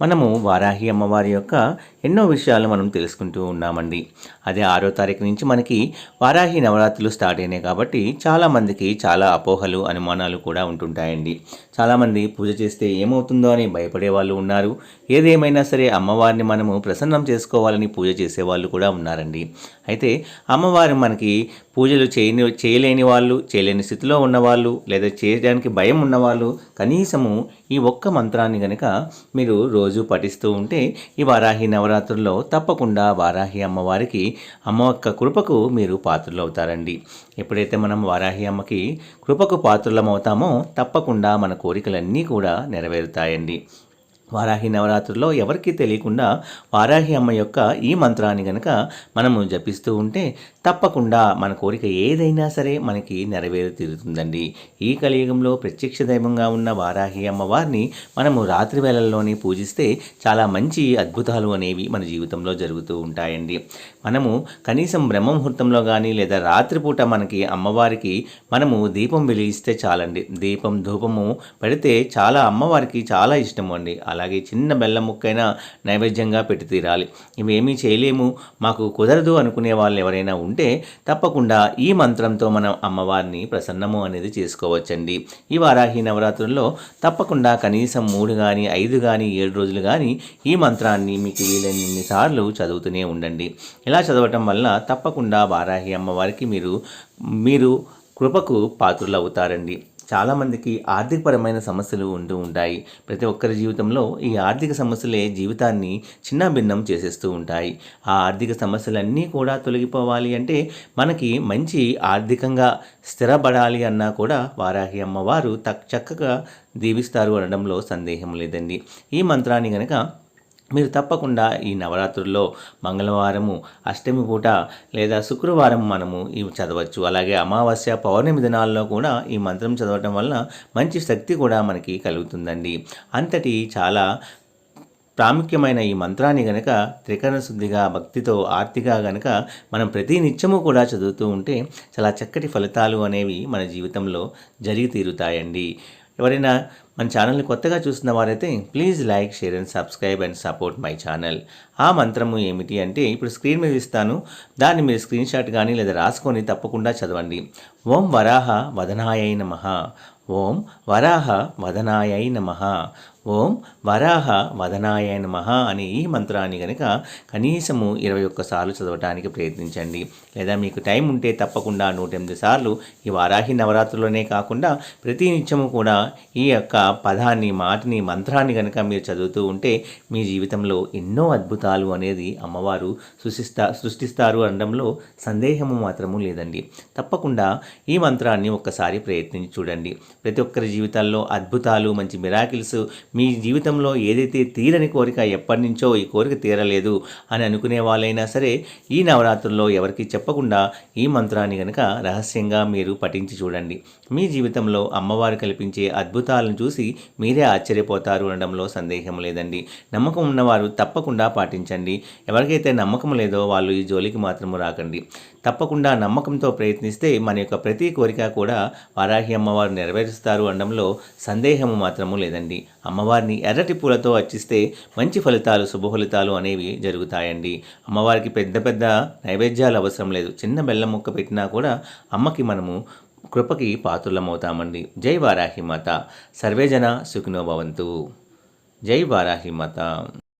మనము వారాహి అమ్మవారి యొక్క ఎన్నో విషయాలు మనం తెలుసుకుంటూ ఉన్నామండి. అదే ఆరో తారీఖు నుంచి మనకి వారాహి నవరాత్రులు స్టార్ట్ అయినాయి కాబట్టి చాలామందికి చాలా అపోహలు అనుమానాలు కూడా ఉంటుంటాయండి. చాలామంది పూజ చేస్తే ఏమవుతుందో అని భయపడే వాళ్ళు ఉన్నారు. ఏదేమైనా సరే అమ్మవారిని మనము ప్రసన్నం చేసుకోవాలని పూజ చేసేవాళ్ళు కూడా ఉన్నారండి. అయితే అమ్మవారు మనకి పూజలు చేయని చేయలేని వాళ్ళు చేయలేని స్థితిలో ఉన్నవాళ్ళు లేదా చేయడానికి భయం ఉన్నవాళ్ళు కనీసము ఈ ఒక్క మంత్రాన్ని కనుక మీరు రోజు రోజు పఠిస్తూ ఉంటే ఈ వారాహి నవరాత్రుల్లో తప్పకుండా వారాహి అమ్మవారికి అమ్మ యొక్క కృపకు మీరు పాత్రలు అవుతారండి. ఎప్పుడైతే మనం వారాహి అమ్మకి కృపకు పాత్రలమవుతామో తప్పకుండా మన కోరికలన్నీ కూడా నెరవేరుతాయండి. వారాహి నవరాత్రుల్లో ఎవరికీ తెలియకుండా వారాహి అమ్మ యొక్క ఈ మంత్రాన్ని గనక మనము జపిస్తూ ఉంటే తప్పకుండా మన కోరిక ఏదైనా సరే మనకి నెరవేరు తీరుతుందండి ఈ కలియుగంలో ప్రత్యక్ష దైవంగా ఉన్న వారాహి అమ్మవారిని మనము రాత్రి వేళల్లోనే పూజిస్తే చాలా మంచి అద్భుతాలు అనేవి మన జీవితంలో జరుగుతూ ఉంటాయండి. మనము కనీసం బ్రహ్మముహూర్తంలో కానీ లేదా రాత్రిపూట మనకి అమ్మవారికి మనము దీపం వెలిగిస్తే చాలండి. దీపం ధూపము పెడితే చాలా అమ్మవారికి చాలా ఇష్టం అండి. అలాగే చిన్న బెల్లం ముక్కైనా నైవేద్యంగా పెట్టి తీరాలి. ఇవేమీ చేయలేము. మాకు కుదరదు అనుకునే వాళ్ళు ఎవరైనా ఉంటే తప్పకుండా ఈ మంత్రంతో మనం అమ్మవారిని ప్రసన్నము అనేది చేసుకోవచ్చండి. ఈ వారాహి నవరాత్రుల్లో తప్పకుండా కనీసం మూడు కానీ ఐదు కానీ ఏడు రోజులు కానీ ఈ మంత్రాన్ని మీకు వీలైనన్నిసార్లు చదువుతూనే ఉండండి. ఇలా చదవటం వల్ల తప్పకుండా వారాహి అమ్మవారికి మీరు మీరు కృపకు పాత్రులు అవుతారండి చాలామందికి ఆర్థికపరమైన సమస్యలు ఉంటూ ఉంటాయి. ప్రతి ఒక్కరి జీవితంలో ఈ ఆర్థిక సమస్యలే జీవితాన్ని చిన్న భిన్నం చేసేస్తూ ఉంటాయి. ఆ ఆర్థిక సమస్యలన్నీ కూడా తొలగిపోవాలి అంటే మనకి మంచి ఆర్థికంగా స్థిరపడాలి అన్నా కూడా వారాహి అమ్మవారు తక్ చక్కగా దీవిస్తారు అనడంలో సందేహం లేదండి. ఈ మంత్రాన్ని కనుక మీరు తప్పకుండా ఈ నవరాత్రుల్లో మంగళవారము అష్టమి పూట లేదా శుక్రవారం మనము ఇవి చదవచ్చు. అలాగే అమావాస్య పౌర్ణమి దినాల్లో కూడా ఈ మంత్రం చదవటం వలన మంచి శక్తి కూడా మనకి కలుగుతుందండి. అంతటి చాలా ప్రాముఖ్యమైన ఈ మంత్రాన్ని గనక త్రికరణ శుద్ధిగా భక్తితో ఆర్తిగా గనక మనం ప్రతి నిత్యము కూడా చదువుతూ ఉంటే చాలా చక్కటి ఫలితాలు అనేవి మన జీవితంలో జరిగి తీరుతాయండి. ఎవరైనా మన ఛానల్ని కొత్తగా చూసిన వారైతే please like share and subscribe and support my channel ఆ మంత్రము ఏమిటి అంటే ఇప్పుడు స్క్రీన్ మీద ఇస్తాను. దాన్ని మీరు స్క్రీన్ షాట్ కానీ లేదా రాసుకొని తప్పకుండా చదవండి. ఓం వరాహ వదనాయ నమ. ఓం వరాహ వదనాయ నమ. ఓం వరాహ వదనాయ నమ అనే ఈ మంత్రాన్ని కనుక కనీసము ఇరవై ఒక్కసార్లు చదవటానికి ప్రయత్నించండి. లేదా మీకు టైం ఉంటే తప్పకుండా నూట ఎనిమిది సార్లు ఈ వారాహి నవరాత్రుల్లోనే కాకుండా ప్రతి నిత్యము కూడా ఈ యొక్క పదాన్ని మాటని మంత్రాన్ని కనుక మీరు చదువుతూ ఉంటే మీ జీవితంలో ఎన్నో అద్భుతాలు అనేది అమ్మవారు సృష్టిస్తా సృష్టిస్తారు అనడంలో సందేహము మాత్రము లేదండి. తప్పకుండా ఈ మంత్రాన్ని ఒక్కసారి ప్రయత్నించి చూడండి. ప్రతి ఒక్కరి జీవితాల్లో అద్భుతాలు మంచి మిరాకిల్స్ మీ జీవితంలో ఏదైతే తీరని కోరిక ఎప్పటి నుంచో ఈ కోరిక తీరలేదు అని అనుకునే వాళ్ళైనా సరే ఈ నవరాత్రుల్లో ఎవరికి చెప్పకుండా ఈ మంత్రాన్ని కనుక రహస్యంగా మీరు పఠించి చూడండి. మీ జీవితంలో అమ్మవారు కల్పించే అద్భుతాలను చూసి మీరే ఆశ్చర్యపోతారు అనడంలో సందేహం లేదండి. నమ్మకం ఉన్నవారు తప్పకుండా పాటించండి. ఎవరికైతే నమ్మకం లేదో వాళ్ళు ఈ జోలికి మాత్రము రాకండి. తప్పకుండా నమ్మకంతో ప్రయత్నిస్తే మన యొక్క ప్రతి కోరిక కూడా వారాహి అమ్మవారు నెరవేరుస్తారు అనడంలో సందేహము మాత్రము లేదండి. అమ్మవారిని ఎర్రటి పూలతో అర్చిస్తే మంచి ఫలితాలు శుభ ఫలితాలు అనేవి జరుగుతాయండి. అమ్మవారికి పెద్ద పెద్ద నైవేద్యాలు అవసరం లేదు. చిన్న బెల్లం ముక్క పెట్టినా కూడా అమ్మకి మనము కృపకి పాత్రులమవుతామండి జై వారాహి మాత. సర్వేజన సుఖినోభవంతు జై వారాహి మాత.